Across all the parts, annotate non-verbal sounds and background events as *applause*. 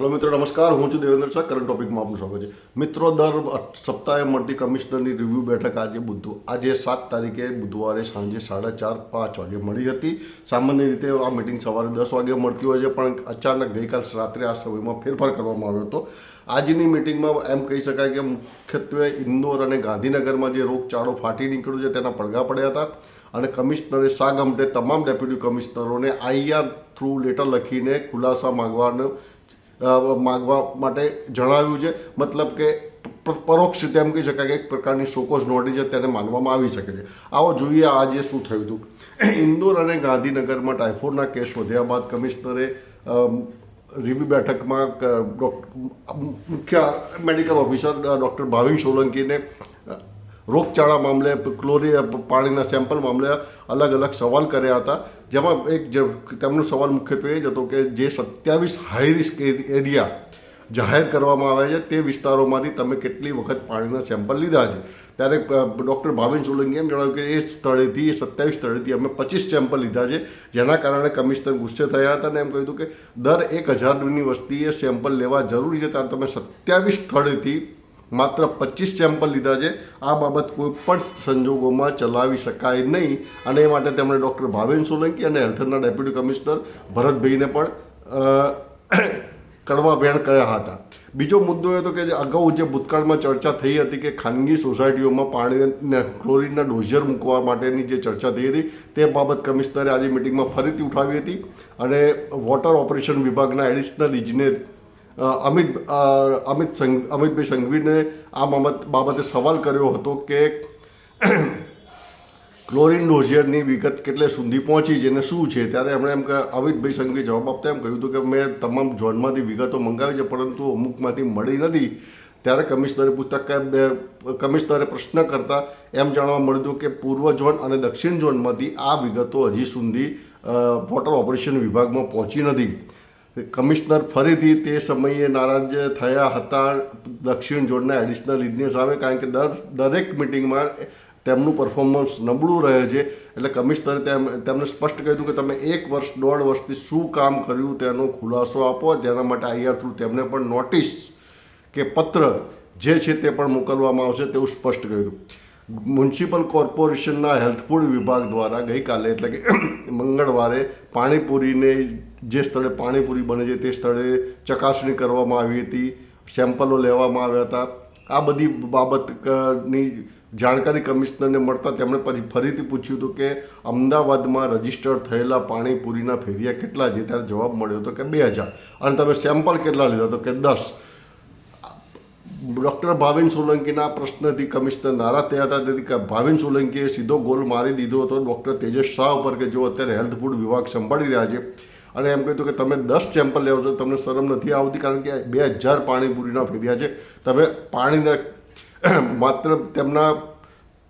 Hello મિત્રો, નમસ્કાર. હું છું દેવેન્દ્ર શાહ. કરંટ ટોપિકમાં આપનું સ્વાગત છે. મિત્રો, દર સપ્તાહે મળતી કમિશનરની રિવ્યૂ બેઠક આજે બુધ આજે સાત તારીખે બુધવારે સાંજે સાડા ચાર, પાંચ વાગે મળી હતી. સામાન્ય રીતે આ મિટિંગ સવારે દસ વાગે મળતી હોય છે, પણ અચાનક ગઈકાલ રાત્રે આ સમયમાં ફેરફાર કરવામાં આવ્યો હતો. આજની મિટિંગમાં એમ કહી શકાય કે મુખ્યત્વે ઇન્દોર અને ગાંધીનગરમાં જે રોગચાળો ફાટી નીકળ્યો છે, તેના પડઘા પડ્યા હતા. અને કમિશનરે સાગમટે તમામ ડેપ્યુટી કમિશનરોને આઈઆર થ્રુ લેટર લખીને ખુલાસા માંગવાનો માંગવા માટે જણાવ્યું છે. મતલબ કે પરોક્ષ રીતે એમ કહી શકાય કે એક પ્રકારની શોકોઝ છે, તેને માનવામાં આવી શકે છે. આવો જોઈએ આજે શું થયું હતું. *clears throat* ઇન્દોર અને ગાંધીનગરમાં ટાઇફોડના કેસ વધ્યા બાદ કમિશનરે રિવ્યુ બેઠકમાં મુખ્ય મેડિકલ ઓફિસર ડૉક્ટર ભાવિન સોલંકીને રોગચાળા મામલે, ક્લોરી પાણીના સેમ્પલ મામલે અલગ અલગ સવાલ કર્યા હતા. જેમાં એક તેમનો સવાલ મુખ્યત્વે એ જ હતો કે જે સત્યાવીસ હાઈ રિસ્ક એરિયા જાહેર કરવામાં આવે છે, તે વિસ્તારોમાંથી તમે કેટલી વખત પાણીના સેમ્પલ લીધા છે? ત્યારે ડૉક્ટર ભાવિન સોલંકીએ જણાવ્યું કે એ સ્થળેથી, એ સત્યાવીસ સ્થળેથી અમે પચીસ સેમ્પલ લીધા છે, જેના કારણે કમિશનર ગુસ્સે થયા હતા અને એમ કહ્યું હતું કે દર એક હજારની વસ્તીએ સેમ્પલ લેવા જરૂરી છે ત્યારે તમે સત્યાવીસ સ્થળેથી માત્ર પચીસ સેમ્પલ લીધા છે. આ બાબત કોઈ પણ સંજોગોમાં ચલાવી શકાય નહીં. અને એ માટે તેમણે ડૉક્ટર ભાવેન સોલંકી અને હેલ્થના ડેપ્યુટી કમિશનર ભરતભાઈને પણ *coughs* કડવા વેણ કર્યા હતા. બીજો મુદ્દો એ હતો કે અગાઉ જે ભૂતકાળમાં ચર્ચા થઈ હતી કે ખાનગી સોસાયટીઓમાં પાણી ક્લોરિનના ડોઝર મૂકવા માટેની જે ચર્ચા થઈ હતી, તે બાબત કમિશનરે આજે મિટિંગમાં ફરીથી ઉઠાવી હતી. અને વોટર ઓપરેશન વિભાગના એડિશનલ ઇજનેર અમિત અમિત સંઘ અમિતભાઈ સંઘવીને આ બાબત, બાબતે સવાલ કર્યો હતો કે *clears throat* ક્લોરિન ડોઝિયરની વિગત કેટલે સુધી પહોંચી છે અને શું છે? ત્યારે એમણે એમ કે અમિતભાઈ સંઘવી જવાબ આપતા એમ કહ્યું હતું કે, મેં તમામ ઝોનમાંથી વિગતો મંગાવી છે, પરંતુ અમુકમાંથી મળી નથી. ત્યારે કમિશનરે પૂછતા કે કમિશનરે પ્રશ્ન કરતા એમ જાણવા મળ્યું કે, પૂર્વ ઝોન અને દક્ષિણ ઝોનમાંથી આ વિગતો હજી સુધી વોટર ઓપરેશન વિભાગમાં પહોંચી નથી. કમિશનર ફરીથી તે સમયે નારાજ થયા હતા દક્ષિણ ઝોનના એડિશનલ ઇજનેર સામે, કારણ કે દર, દરેક મિટિંગમાં તેમનું પરફોર્મન્સ નબળું રહે છે. એટલે કમિશનરે તેમને સ્પષ્ટ કહ્યું કે તમે એક વર્ષ, દોઢ વર્ષથી શું કામ કર્યું તેનો ખુલાસો આપો. જેના માટે આઈઆર થ્રુ તેમને પણ નોટિસ કે પત્ર જે છે તે પણ મોકલવામાં આવશે તેવું સ્પષ્ટ કહ્યું મ્યુનિસિપલ કોર્પોરેશનના હેલ્થ ફૂડ વિભાગ દ્વારા ગઈકાલે, એટલે કે મંગળવારે પાણીપુરીને જે સ્થળે પાણીપુરી બને છે, તે સ્થળે ચકાસણી કરવામાં આવી હતી, સેમ્પલો લેવામાં આવ્યા હતા. આ બધી બાબતની જાણકારી કમિશનરને મળતા તેમણે પછી ફરીથી પૂછ્યું હતું કે અમદાવાદમાં રજિસ્ટર થયેલા પાણીપુરીના ફેરિયા કેટલા છે? ત્યારે જવાબ મળ્યો હતો કે બે હજાર. અને તમે સેમ્પલ કેટલા લીધા? તો કે દસ. ડૉક્ટર ભાવિન સોલંકીના પ્રશ્નથી કમિશનર નારાજ થયા હતા. તેથી ભાવિન સોલંકીએ સીધો ગોલ મારી દીધો હતો. ડૉક્ટર તેજસ શાહ ઉપર કે જેઓ અત્યારે હેલ્થ ફૂડ વિભાગ સંભાળી રહ્યા છે અને એમ કહ્યું કે તમે દસ સેમ્પલ લેવો છો, તમને શરમ નથી આવતી કારણ કે બે હજાર પાણીપુરીના ફેર્યા છે. તમે પાણીના *clears throat* માત્ર તેમના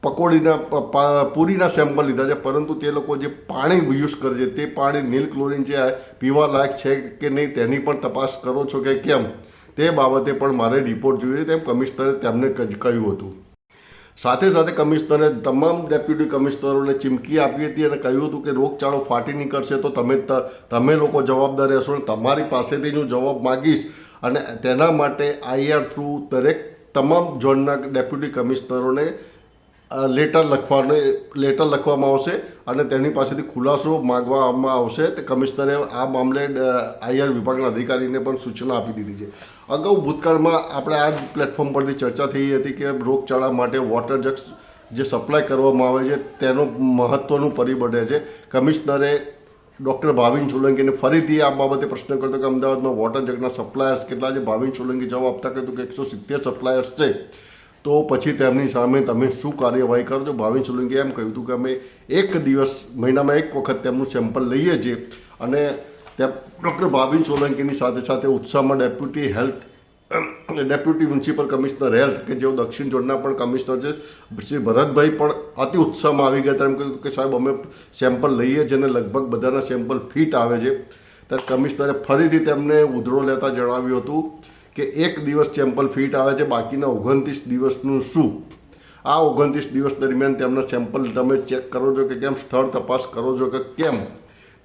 પકોડીના પૂરીના સેમ્પલ લીધા છે, પરંતુ તે લોકો જે પાણી યુઝ કરે છે, તે પાણી નીલ ક્લોરિન જે પીવા લાયક છે કે નહીં તેની પણ તપાસ કરો છો કે કેમ? તે બાબતે પણ મારે રિપોર્ટ જોઈએ તેમ કમિશનરે તેમને કહ્યું હતું. સાથે સાથે કમિશનરે તમામ ડેપ્યુટી કમિશનરોને ચીમકી આપી હતી અને કહ્યું હતું કે રોગચાળો ફાટી નીકળશે તો તમે તમે લોકો જવાબદાર રહેશો અને તમારી પાસેથી હું જવાબ માગીશ. અને તેના માટે આઈઆર થ્રુ દરેક તમામ ઝોનના ડેપ્યુટી કમિશનરોને લેટર લખવાને લેટર લખવામાં આવશે અને તેની પાસેથી ખુલાસો માગવામાં આવશે. તે કમિશનરે આ મામલે આઈઆર વિભાગના અધિકારીને પણ સૂચના આપી દીધી છે. અગાઉ ભૂતકાળમાં આપણે આ જ પ્લેટફોર્મ પરથી ચર્ચા થઈ હતી કે રોગચાળા માટે વોટર જગ્સ જે સપ્લાય કરવામાં આવે છે, તેનો મહત્ત્વનું પરિબળ છે. કમિશનરે ડૉક્ટર ભાવિન સોલંકીને ફરીથી આ બાબતે પ્રશ્ન કરતો કે અમદાવાદમાં વોટર જગના સપ્લાયર્સ કેટલા છે? ભાવિન સોલંકી જવાબ આપતા કહ્યું કે એકસો સિત્તેર સપ્લાયર્સ છે. તો પછી તેમની સામે તમે શું કાર્યવાહી કરજો? ભાવિન સોલંકીએ એમ કહ્યું હતું કે અમે એક દિવસ, મહિનામાં એક વખત તેમનું સેમ્પલ લઈએ છીએ. અને ડૉક્ટર ભાવિન સોલંકીની સાથે સાથે ઉત્સાહમાં deputy health deputy municipal commissioner health, કે જેઓ દક્ષિણ ઝોનના પણ કમિશનર છે, શ્રી ભરતભાઈ પણ અતિ ઉત્સાહમાં આવી ગયા. હતા એમ કહ્યું કે સાહેબ, અમે સેમ્પલ લઈએ છીએ અને લગભગ બધાના સેમ્પલ ફિટ આવે છે. ત્યારે કમિશનરે ફરીથી તેમને ઉધડો લેતા જણાવ્યું હતું કે એક દિવસ સેમ્પલ ફિટ આવે છે, બાકીના ઓગણત્રીસ દિવસનું શું? આ ઓગણત્રીસ દિવસ દરમિયાન તેમના સેમ્પલ તમે ચેક કરો છો કે કેમ? સ્થળ તપાસ કરો છો કે કેમ?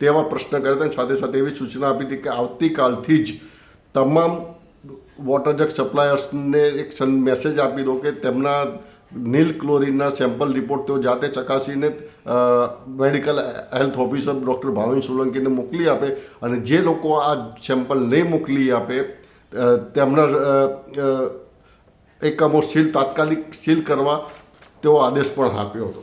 તેવા પ્રશ્ન કર્યા હતા સાથે સાથે એવી સૂચના આપી હતી કે આવતીકાલથી જ તમામ વોટર જગ સપ્લાયર્સને એક મેસેજ આપી દો કે તેમના નીલ ક્લોરીનના સેમ્પલ રિપોર્ટ તેઓ જાતે ચકાસીને medical health officer doctor Bhavin સોલંકીને મોકલી આપે અને જે લોકો આ સેમ્પલ નહીં મોકલી આપે તેમના એકમો સીલ, તાત્કાલિક સીલ કરવા તેવો આદેશ પણ આપ્યો હતો.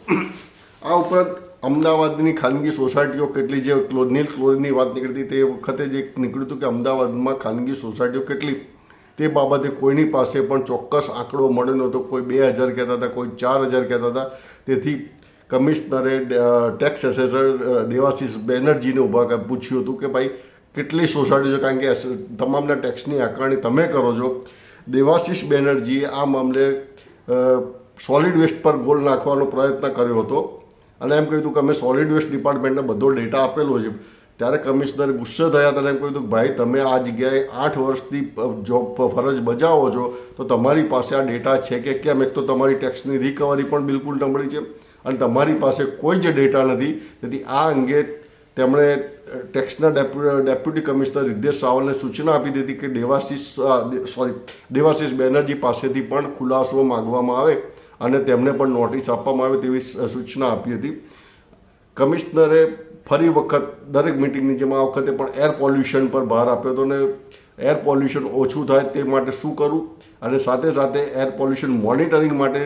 આ ઉપરાંત અમદાવાદની ખાનગી સોસાયટીઓ કેટલી જે નીલ ક્લોરીનની વાત નીકળતી તે વખતે જે નીકળ્યું હતું કે અમદાવાદમાં ખાનગી સોસાયટીઓ કેટલી, તે બાબતે કોઈની પાસે પણ ચોક્કસ આંકડો મળ્યો નહોતો. કોઈ બે હજાર કહેતા હતા, કોઈ ચાર હજાર કહેતા હતા. તેથી કમિશનરે ટેક્સ એસેસર દેવાશીષ બેનર્જીને ઊભા પૂછ્યું હતું કે ભાઈ કેટલી સોસાયટી છે? કારણ કે તમામના ટેક્સની આકારણી તમે કરો છો. દેવાશીષ બેનર્જીએ આ મામલે સોલિડ વેસ્ટ પર ગોલ નાખવાનો પ્રયત્ન કર્યો હતો. અને એમ કહ્યું હતું કે અમે સોલિડ વેસ્ટ ડિપાર્ટમેન્ટને બધો ડેટા આપેલો છે. ત્યારે કમિશનર ગુસ્સે થયા તને એમ કહ્યું હતું ભાઈ, તમે આ જગ્યાએ આઠ વર્ષથી જોબ ફરજ બજાવો છો, તો તમારી પાસે આ ડેટા છે કે કેમ? એક તો તમારી ટેક્સની રિકવરી પણ બિલકુલ નબળી છે અને તમારી પાસે કોઈ જ ડેટા નથી. તેથી આ અંગે તેમણે ટેક્સના ડેપ્યુ, ડેપ્યુટી કમિશનર રિદ્ધેશ રાવલને સૂચના આપી દીધી કે દેવાશીષ સોરી, દેવાશીષ બેનર્જી પાસેથી પણ ખુલાસો માગવામાં આવે અને તેમને પણ નોટિસ આપવામાં આવે તેવી સૂચના આપી હતી. કમિશનરે ફરી વખત, દરેક મિટિંગની જેમ આ વખતે પણ એર પોલ્યુશન પર ભાર આપ્યો હતો અને એર પોલ્યુશન ઓછું થાય તે માટે શું કરવું અને સાથે સાથે એર પોલ્યુશન મોનિટરિંગ માટે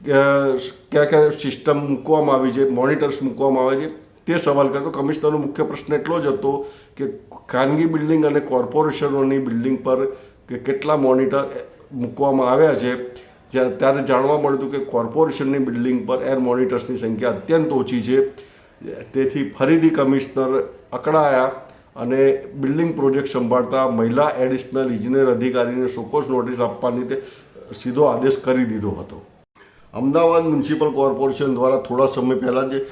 કયા કયા સિસ્ટમ મૂકવામાં આવી છે, મોનિટર્સ મૂકવામાં આવે છે? તે સવાલ કરતો, કમિશનરનો મુખ્ય પ્રશ્ન એટલો જ હતો કે ખાનગી બિલ્ડિંગ અને કોર્પોરેશનોની બિલ્ડિંગ પર કે કેટલા મોનિટર મૂકવામાં આવ્યા છે ત્યારે જાણવા મળ્યું હતું કે કોર્પોરેશનની બિલ્ડિંગ પર એર મોનિટર્સની સંખ્યા અત્યંત ઓછી છે. તેથી ફરીથી કમિશનર અકળાયા અને બિલ્ડિંગ પ્રોજેક્ટ સંભાળતા મહિલા એડિશનલ ઇજનેર અધિકારીને સોકોસ નોટિસ આપવાની તે સીધો આદેશ કરી દીધો હતો. અમદાવાદ મ્યુનિસિપલ કોર્પોરેશન દ્વારા થોડા સમય પહેલાં જે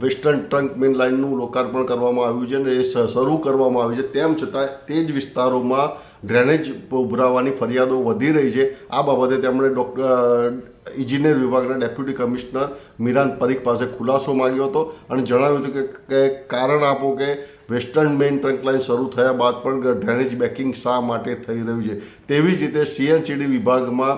વેસ્ટર્ન ટ્રંક મેન લાઇનનું લોકાર્પણ કરવામાં આવ્યું છે અને એ શરૂ કરવામાં આવ્યું છે. તેમ છતાં તે જ વિસ્તારોમાં ડ્રેનેજ ઉભરાવાની ફરિયાદો વધી રહી છે. આ બાબતે તેમણે ડૉક્ટર ઇજનેર વિભાગના ડેપ્યુટી કમિશનર મિરાન પરીખ પાસે ખુલાસો માંગ્યો હતો અને જણાવ્યું હતું કે- કારણ આપો કે વેસ્ટર્ન મેઇન ટ્રંક લાઇન શરૂ થયા બાદ પણ ડ્રેનેજ બેકિંગ શા માટે થઈ રહ્યું છે? તેવી જ રીતે સીએનસીડી વિભાગમાં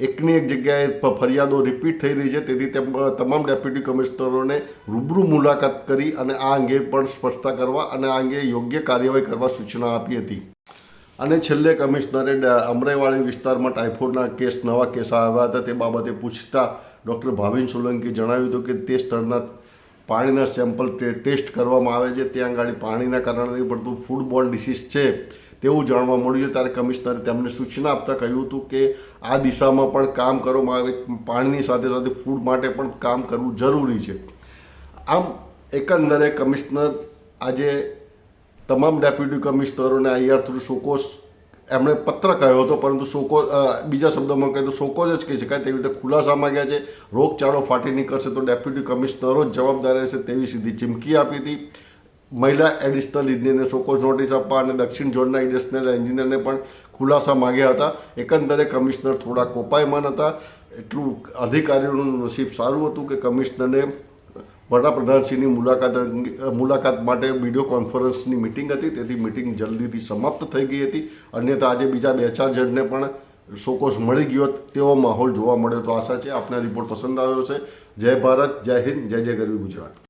એકની એક જગ્યાએ ફરિયાદો રિપીટ થઈ રહી છે. તેથી તેમ તમામ ડેપ્યુટી કમિશનરોને રૂબરૂ મુલાકાત કરી અને આ અંગે પણ સ્પષ્ટતા કરવા અને આ અંગે યોગ્ય કાર્યવાહી કરવા સૂચના આપી હતી. અને છેલ્લે કમિશનરે અમરેવાડી વિસ્તારમાં ટાઇફોઇડના કેસ, નવા કેસ આવ્યા હતા. તે બાબતે પૂછતા ડૉક્ટર ભાવિન સોલંકીએ જણાવ્યું હતું કે તે સ્થળના પાણીના સેમ્પલ ટેસ્ટ કરવામાં આવે છે. ત્યાં આગળ પાણીના કારણે પડતું ફૂડ બોર્ન ડિસીઝ છે. તેવું જાણવા મળ્યું છે. ત્યારે કમિશનરે તેમને સૂચના આપતા કહ્યું હતું કે આ દિશામાં પણ કામ કરવામાં આવે. પાણીની સાથે સાથે ફૂડ માટે પણ કામ કરવું જરૂરી છે. આમ એકંદરે કમિશનર આજે તમામ ડેપ્યુટી કમિશનરોને આઈઆર થ્રુ સોકોસ એમણે પત્ર કહ્યો હતો, પરંતુ સોકો બીજા શબ્દોમાં કહે તો સોકોજ જ કહી શકાય તેવી રીતે ખુલાસા માંગ્યા છે. રોગચાળો ફાટી નીકળશે તો ડેપ્યુટી કમિશનરો જ જવાબદાર રહેશે તેવી સીધી ચીમકી આપી હતી. મહિલા એડિશનલ ઇજનેરને સોકોજ નોટિસ આપવા અને દક્ષિણ ઝોનના એડિશનલ એન્જિનિયરને પણ ખુલાસા માંગ્યા હતા. એકંદરે કમિશનર થોડા કોપાયમાન હતા. એટલું અધિકારીઓનું નસીબ સારું હતું કે કમિશનરને વડાપ્રધાનશ્રીની મુલાકાત મુલાકાત માટે વીડિયો કોન્ફરન્સની મિટિંગ હતી. તેથી મિટિંગ જલ્દીથી સમાપ્ત થઈ ગઈ હતી. અન્યથા આજે બીજા બે ચાર જણને પણ શોકોસ મળી ગયો તેવો માહોલ જોવા મળ્યો. તો આશા છે આપના રિપોર્ટ પસંદ આવ્યો છે જય ભારત, જય હિન્દ, જય જય ગરવી ગુજરાત.